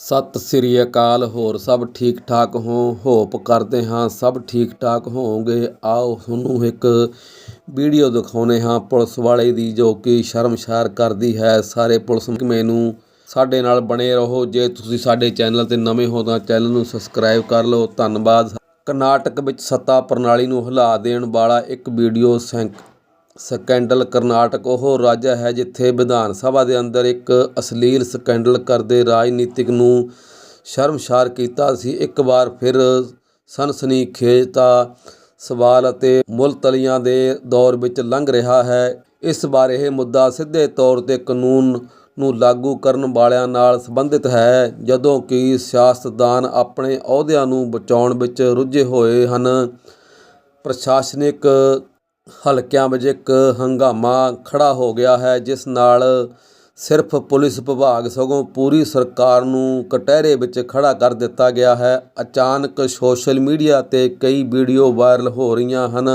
ਸਤਿ ਸ੍ਰੀ ਅਕਾਲ, ਹੋਰ ਸਭ ਠੀਕ ਠਾਕ ਹੋ? ਹੋਪ ਕਰਦੇ ਹਾਂ ਸਭ ਠੀਕ ਠਾਕ ਹੋਵੋਗੇ। ਆਓ ਤੁਹਾਨੂੰ ਇੱਕ ਵੀਡੀਓ ਦਿਖਾਉਨੇ ਹਾਂ ਪੁਲਿਸ ਵਾਲੇ ਦੀ, ਜੋ ਕਿ ਸ਼ਰਮਸ਼ਾਰ ਕਰਦੀ ਹੈ। ਸਾਰੇ ਪੁਲਿਸ ਮਹਿਕਮੇ ਨੂੰ ਸਾਡੇ ਨਾਲ ਬਣੇ ਰਹੋ। ਜੇ ਤੁਸੀਂ ਸਾਡੇ ਚੈਨਲ ਤੇ ਨਵੇਂ ਹੋ ਤਾਂ ਚੈਨਲ ਨੂੰ ਸਬਸਕ੍ਰਾਈਬ ਕਰ ਲਓ। ਧੰਨਵਾਦ। ਕਰਨਾਟਕ ਵਿੱਚ ਸੱਤਾ ਪ੍ਰਣਾਲੀ ਨੂੰ ਹਿਲਾ ਦੇਣ ਵਾਲਾ ਇੱਕ ਵੀਡੀਓ ਸੈਂਕ ਸਕੈਂਡਲ ਕਰਨਾਟਕ ਉਹ ਰਾਜ ਹੈ ਜਿੱਥੇ ਵਿਧਾਨ ਸਭਾ ਦੇ ਅੰਦਰ ਇੱਕ ਅਸ਼ਲੀਲ ਸਕੈਂਡਲ ਕਰਦੇ ਰਾਜਨੀਤਿਕ ਨੂੰ ਸ਼ਰਮਸ਼ਾਰ ਕੀਤਾ ਸੀ। ਇੱਕ ਵਾਰ ਫਿਰ ਸਨਸਨੀਖੇਜ਼ ਦਾ ਸਵਾਲ ਅਤੇ ਮੁਲਤਲੀਆਂ ਦੇ ਦੌਰ ਵਿੱਚ ਲੰਘ ਰਿਹਾ ਹੈ। ਇਸ ਬਾਰੇ ਇਹ ਮੁੱਦਾ ਸਿੱਧੇ ਤੌਰ ਤੇ ਕਾਨੂੰਨ ਨੂੰ ਲਾਗੂ ਕਰਨ ਵਾਲਿਆਂ ਨਾਲ ਸੰਬੰਧਿਤ ਹੈ, ਜਦੋਂ ਕਿ ਸਿਆਸਤਦਾਨ ਆਪਣੇ ਅਹੁਦਿਆਂ ਨੂੰ ਬਚਾਉਣ ਵਿੱਚ ਰੁੱਝੇ ਹੋਏ ਹਨ। ਪ੍ਰਸ਼ਾਸਨਿਕ ਹਲਕਿਆਂ ਵਿੱਚ ਇੱਕ ਹੰਗਾਮਾ ਖੜ੍ਹਾ ਹੋ ਗਿਆ ਹੈ, ਜਿਸ ਨਾਲ ਸਿਰਫ ਪੁਲਿਸ ਵਿਭਾਗ ਸਗੋਂ ਪੂਰੀ ਸਰਕਾਰ ਨੂੰ ਕਟਹਿਰੇ ਵਿੱਚ ਖੜ੍ਹਾ ਕਰ ਦਿੱਤਾ ਗਿਆ ਹੈ। ਅਚਾਨਕ ਸੋਸ਼ਲ ਮੀਡੀਆ ਤੇ ਕਈ ਵੀਡੀਓ ਵਾਇਰਲ ਹੋ ਰਹੀਆਂ ਹਨ।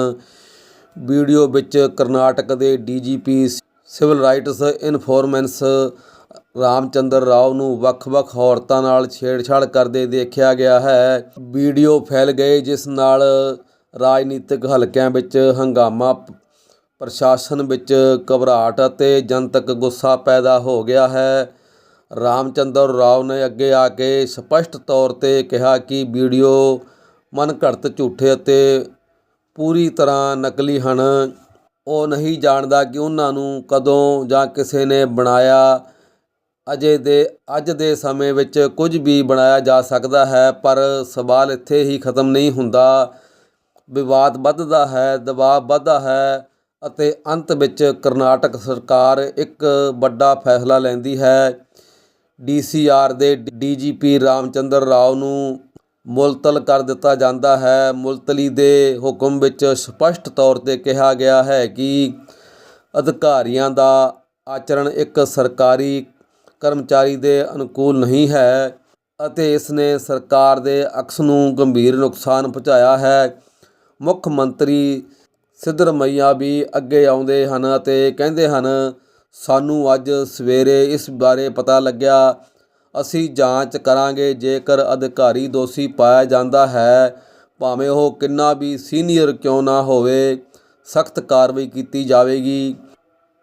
ਵੀਡੀਓ ਵਿੱਚ ਕਰਨਾਟਕ ਦੇ DGP civil rights enforcement Ramchandra Rao ਨੂੰ ਵੱਖ-ਵੱਖ ਔਰਤਾਂ ਨਾਲ ਛੇੜਛਾੜ ਕਰਦੇ ਦੇਖਿਆ ਗਿਆ ਹੈ। ਵੀਡੀਓ ਫੈਲ ਗਏ ਜਿਸ ਨਾਲ ਰਾਜਨੀਤਿਕ ਹਲਕਿਆਂ ਵਿੱਚ ਹੰਗਾਮਾ, ਪ੍ਰਸ਼ਾਸਨ ਵਿੱਚ ਘਬਰਾਹਟ ਅਤੇ ਜਨਤਕ ਗੁੱਸਾ ਪੈਦਾ ਹੋ ਗਿਆ ਹੈ। ਰਾਮਚੰਦਰ ਰਾਓ ਨੇ ਅੱਗੇ ਆ ਕੇ ਸਪਸ਼ਟ ਤੌਰ ਤੇ ਕਿਹਾ ਕਿ ਵੀਡੀਓ ਮਨਘੜਤ ਝੂਠੇ ਅਤੇ ਪੂਰੀ ਤਰ੍ਹਾਂ ਨਕਲੀ ਹਨ। ਉਹ ਨਹੀਂ ਜਾਣਦਾ ਕਿ ਉਹਨਾਂ ਨੂੰ ਕਦੋਂ ਜਾਂ ਕਿਸੇ ਨੇ ਬਣਾਇਆ। ਅਜੇ ਦੇ, ਅੱਜ ਦੇ ਸਮੇਂ ਵਿੱਚ ਕੁਝ ਵੀ ਬਣਾਇਆ ਜਾ ਸਕਦਾ ਹੈ, ਪਰ ਸਵਾਲ ਇੱਥੇ ਹੀ ਖਤਮ ਨਹੀਂ ਹੁੰਦਾ। ਵਿਵਾਦ ਵੱਧਦਾ ਹੈ, ਦਬਾਅ ਵੱਧਦਾ ਹੈ ਅਤੇ ਅੰਤ ਵਿੱਚ ਕਰਨਾਟਕ ਸਰਕਾਰ ਇੱਕ ਵੱਡਾ ਫੈਸਲਾ ਲੈਂਦੀ ਹੈ। ਡੀਸੀਆਰ ਦੇ ਡੀਜੀਪੀ ਰਾਮਚੰਦਰ ਰਾਓ ਨੂੰ ਮੁਲਤਲ ਕਰ ਦਿੱਤਾ ਜਾਂਦਾ ਹੈ। ਮੁਲਤਲੀ ਦੇ ਹੁਕਮ ਵਿੱਚ ਸਪਸ਼ਟ ਤੌਰ ਤੇ ਕਿਹਾ ਗਿਆ ਹੈ ਕਿ ਅਧਿਕਾਰੀਆਂ ਦਾ ਆਚਰਣ ਇੱਕ ਸਰਕਾਰੀ ਕਰਮਚਾਰੀ ਦੇ ਅਨੁਕੂਲ ਨਹੀਂ ਹੈ ਅਤੇ ਇਸ ਨੇ ਸਰਕਾਰ ਦੇ ਅਕਸ ਨੂੰ ਗੰਭੀਰ ਨੁਕਸਾਨ ਪਹੁੰਚਾਇਆ ਹੈ। ਮੁੱਖ ਮੰਤਰੀ ਸਿੱਧਰਮਈਆ ਵੀ ਅੱਗੇ ਆਉਂਦੇ ਹਨ ਅਤੇ ਕਹਿੰਦੇ ਹਨ, ਸਾਨੂੰ ਅੱਜ ਸਵੇਰੇ ਇਸ ਬਾਰੇ ਪਤਾ ਲੱਗਿਆ। ਅਸੀਂ ਜਾਂਚ ਕਰਾਂਗੇ, ਜੇਕਰ ਅਧਿਕਾਰੀ ਦੋਸ਼ੀ ਪਾਇਆ ਜਾਂਦਾ ਹੈ, ਭਾਵੇਂ ਉਹ ਕਿੰਨਾ ਵੀ ਸੀਨੀਅਰ ਕਿਉਂ ਨਾ ਹੋਵੇ, ਸਖਤ ਕਾਰਵਾਈ ਕੀਤੀ ਜਾਵੇਗੀ।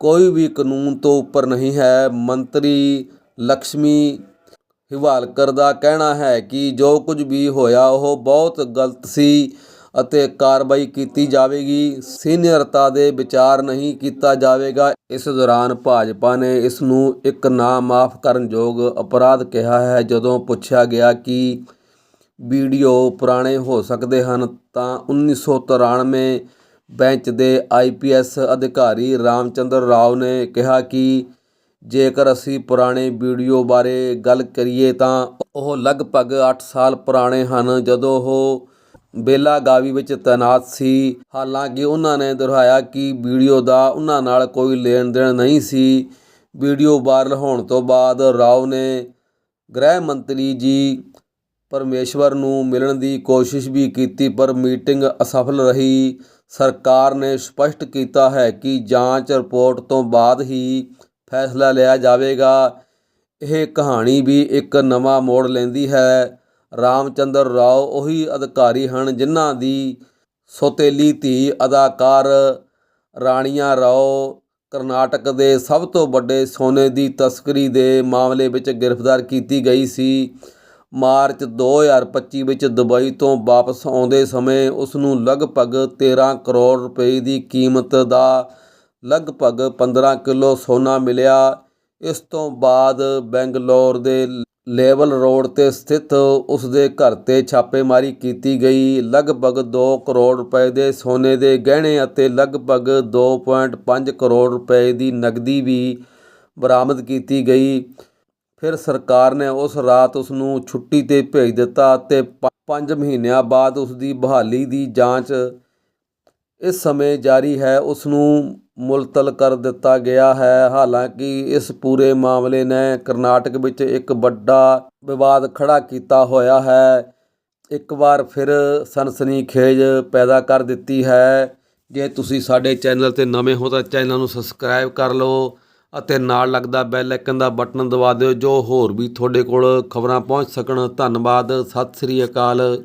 ਕੋਈ ਵੀ ਕਾਨੂੰਨ ਤੋਂ ਉੱਪਰ ਨਹੀਂ ਹੈ। ਮੰਤਰੀ ਲక్ష్ਮੀ ਹਿਵਾਲਕਰ ਦਾ ਕਹਿਣਾ ਹੈ ਕਿ ਜੋ ਕੁਝ ਵੀ ਹੋਇਆ, ਉਹ ਬਹੁਤ ਗਲਤ ਸੀ। ਅਤੇ ਕਾਰਵਾਈ ਕੀਤੀ ਜਾਵੇਗੀ। ਸੀਨੀਅਰਤਾ ਦੇ ਵਿਚਾਰ ਨਹੀਂ ਕੀਤਾ ਜਾਵੇਗਾ। ਇਸ ਦੌਰਾਨ ਭਾਜਪਾ ਨੇ ਇਸ ਨੂੰ ਇੱਕ ਨਾ ਮਾਫ ਕਰਨ ਯੋਗ ਅਪਰਾਧ ਕਿਹਾ ਹੈ। ਜਦੋਂ ਪੁੱਛਿਆ ਗਿਆ ਕਿ ਵੀਡੀਓ ਪੁਰਾਣੇ ਹੋ ਸਕਦੇ ਹਨ, ਤਾਂ 1993 ਬੈਂਚ ਦੇ ਆਈਪੀਐਸ ਅਧਿਕਾਰੀ ਰਾਮਚੰਦਰ ਰਾਓ ਨੇ ਕਿਹਾ ਕਿ ਜੇਕਰ ਅਸੀਂ ਪੁਰਾਣੇ ਵੀਡੀਓ ਬਾਰੇ ਗੱਲ ਕਰੀਏ ਤਾਂ ਉਹ ਲਗਭਗ 8 ਸਾਲ ਪੁਰਾਣੇ ਹਨ। ਜਦੋਂ ਉਹ ਬੇਲਾਗਾਵੀ ਵਿੱਚ ਤੈਨਾਤ ਸੀ। ਹਾਲਾਂਕਿ ਉਹਨਾਂ ਨੇ ਦੁਹਰਾਇਆ ਕਿ ਵੀਡੀਓ ਦਾ ਉਹਨਾਂ ਨਾਲ ਕੋਈ ਲੈਣ ਦੇਣ ਨਹੀਂ ਸੀ। ਵੀਡੀਓ ਵਾਇਰਲ ਹੋਣ ਤੋਂ ਬਾਅਦ ਰਾਓ ਨੇ ਗ੍ਰਹਿ ਮੰਤਰੀ ਜੀ ਪਰਮੇਸ਼ਵਰ ਨੂੰ ਮਿਲਣ ਦੀ ਕੋਸ਼ਿਸ਼ ਵੀ ਕੀਤੀ, ਪਰ ਮੀਟਿੰਗ ਅਸਫਲ ਰਹੀ। ਸਰਕਾਰ ਨੇ ਸਪਸ਼ਟ ਕੀਤਾ ਹੈ ਕਿ ਜਾਂਚ ਰਿਪੋਰਟ ਤੋਂ ਬਾਅਦ ਹੀ ਫੈਸਲਾ ਲਿਆ ਜਾਵੇਗਾ। ਇਹ ਕਹਾਣੀ ਵੀ ਇੱਕ ਨਵਾਂ ਮੋੜ ਲੈਂਦੀ ਹੈ। ਰਾਮਚੰਦਰ ਰਾਓ ਉਹੀ ਅਧਿਕਾਰੀ ਹਨ ਜਿਨ੍ਹਾਂ ਦੀ ਸੋਤੇਲੀ ਧੀ ਅਦਾਕਾਰ ਰਾਣੀਆਂ ਰਾਓ ਕਰਨਾਟਕ ਦੇ ਸਭ ਤੋਂ ਵੱਡੇ ਸੋਨੇ ਦੀ ਤਸਕਰੀ ਦੇ ਮਾਮਲੇ ਵਿੱਚ ਗ੍ਰਿਫਤਾਰ ਕੀਤੀ ਗਈ ਸੀ। ਮਾਰਚ 2025 ਵਿੱਚ ਦੁਬਈ ਤੋਂ ਵਾਪਸ ਆਉਂਦੇ ਸਮੇਂ ਉਸ ਨੂੰ ਲਗਭਗ 13 ਕਰੋੜ ਰੁਪਏ ਦੀ ਕੀਮਤ ਦਾ ਲਗਭਗ 15 ਕਿਲੋ ਸੋਨਾ ਮਿਲਿਆ। ਇਸ ਤੋਂ ਬਾਅਦ ਬੈਂਗਲੌਰ ਦੇ ਲੇਵਲ ਰੋਡ ਤੇ ਸਥਿਤ ਉਸ ਦੇ ਘਰ ਤੇ ਛਾਪੇਮਾਰੀ ਕੀਤੀ ਗਈ। ਲਗਭਗ 2 ਕਰੋੜ ਰੁਪਏ ਦੇ ਸੋਨੇ ਦੇ ਗਹਿਣੇ ਅਤੇ ਲਗਭਗ 2.5 ਕਰੋੜ ਰੁਪਏ ਦੀ ਨਕਦੀ ਵੀ ਬਰਾਮਦ ਕੀਤੀ ਗਈ। ਫਿਰ ਸਰਕਾਰ ਨੇ ਉਸ ਰਾਤ ਉਸ ਨੂੰ ਛੁੱਟੀ ਤੇ ਭੇਜ ਦਿੱਤਾ ਅਤੇ 5 ਮਹੀਨਿਆਂ ਬਾਅਦ ਉਸ ਦੀ ਬਹਾਲੀ ਦੀ ਜਾਂਚ ਇਸ ਸਮੇਂ ਜਾਰੀ ਹੈ ਉਸ ਨੂੰ ਮੁਲਤਲ ਕਰ ਦਿੱਤਾ ਗਿਆ ਹੈ। ਹਾਲਾਂਕਿ ਇਸ ਪੂਰੇ ਮਾਮਲੇ ਨੇ ਕਰਨਾਟਕ ਵਿੱਚ ਇੱਕ ਵੱਡਾ ਵਿਵਾਦ ਖੜਾ ਕੀਤਾ ਹੋਇਆ ਹੈ। ਇੱਕ ਵਾਰ ਫਿਰ ਸਨਸਨੀਖੇਜ਼ ਪੈਦਾ ਕਰ ਦਿੱਤੀ ਹੈ। ਜੇ ਤੁਸੀਂ ਸਾਡੇ ਚੈਨਲ ਤੇ ਨਵੇਂ ਹੋ ਤਾਂ ਚੈਨਲ ਨੂੰ ਸਬਸਕ੍ਰਾਈਬ ਕਰ ਲਓ ਅਤੇ ਨਾਲ ਲੱਗਦਾ ਬੈਲ ਆਈਕਨ ਦਾ ਬਟਨ ਦਬਾ ਦਿਓ, ਜੋ ਹੋਰ ਵੀ ਤੁਹਾਡੇ ਕੋਲ ਖਬਰਾਂ ਪਹੁੰਚ ਸਕਣ। ਧੰਨਵਾਦ, ਸਤਿ ਸ੍ਰੀ ਅਕਾਲ।